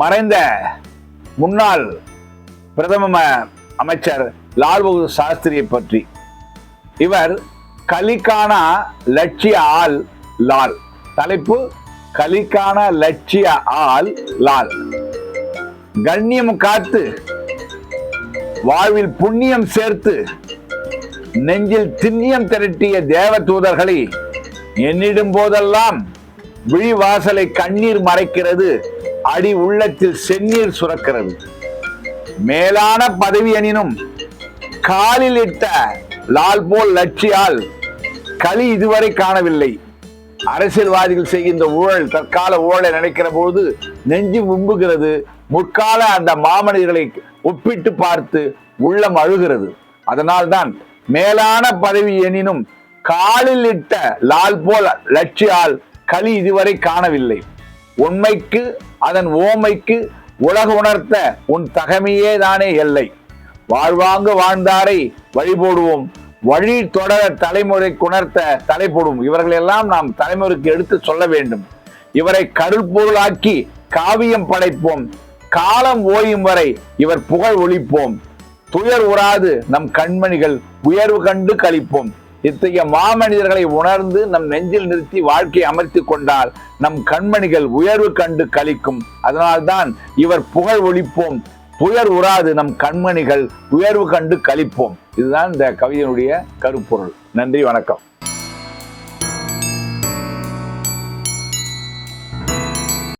மறைந்த முன்னாள் பிரதம அமைச்சர் லால் பகதூர் சாஸ்திரியை பற்றி. இவர் கலிக்கான லட்சிய ஆள் லால். தலைப்பு கலிக்கான லட்சிய ஆள் லால். கண்ணியம் காத்து வாழ்வில் புண்ணியம் சேர்த்து நெஞ்சில் திண்ணியம் திரட்டிய தேவ தூதர்களை எண்ணிடும் போதெல்லாம் விழிவாசலை கண்ணீர் மறைக்கிறது. அடி உள்ளத்தில் செந்நீர் சுரக்கிறது. மேலான பதவி எனினும் காலில் இட்ட லால் போல் லட்சியால் களி இதுவரை காணவில்லை. அரசியல்வாதிகள் செய்கின்ற ஊழல் தற்கால ஊழலை நினைக்கிற போது நெஞ்சு உம்புகிறது முற்கால அந்த மாமனிதர்களை ஒப்பிட்டு பார்த்து உள்ளம் அழுகிறது. அதனால்தான் மேலான பதவி எனினும் காலில் இட்ட லால் போல் லட்சியால் களி இதுவரை காணவில்லை. உண்மைக்கு அதன் ஓமைக்கு உலக உணர்த்த உன் தகமையே தானே எல்லை. வாழ்வாங்கு வாழ்ந்தாரை வழிபோடுவோம் வழி தொடர தலைமுறை உணர்த்த தலை போடும். இவர்களெல்லாம் நாம் தலைமுறைக்கு எடுத்து சொல்ல வேண்டும். இவரை கருப்பொருளாக்கி காவியம் படைப்போம். காலம் ஓயும் வரை இவர் புகழ் ஒழிப்போம். துயர் உறாது நம் கண்மணிகள் உயர்வு கண்டு கழிப்போம் இத்தகைய மாமனிதர்களை உணர்ந்து நம் நெஞ்சில் நிறுத்தி வாழ்க்கையை அமர்த்தி கொண்டால் நம் கண்மணிகள் உயர்வு கண்டு கழிக்கும் அதனால்தான் இவர் புகழ் ஒழிப்போம். புயர் உறாது நம் கண்மணிகள் உயர்வு கண்டு கழிப்போம் இதுதான் இந்த கவிதையினுடைய கருப்பொருள். நன்றி வணக்கம்.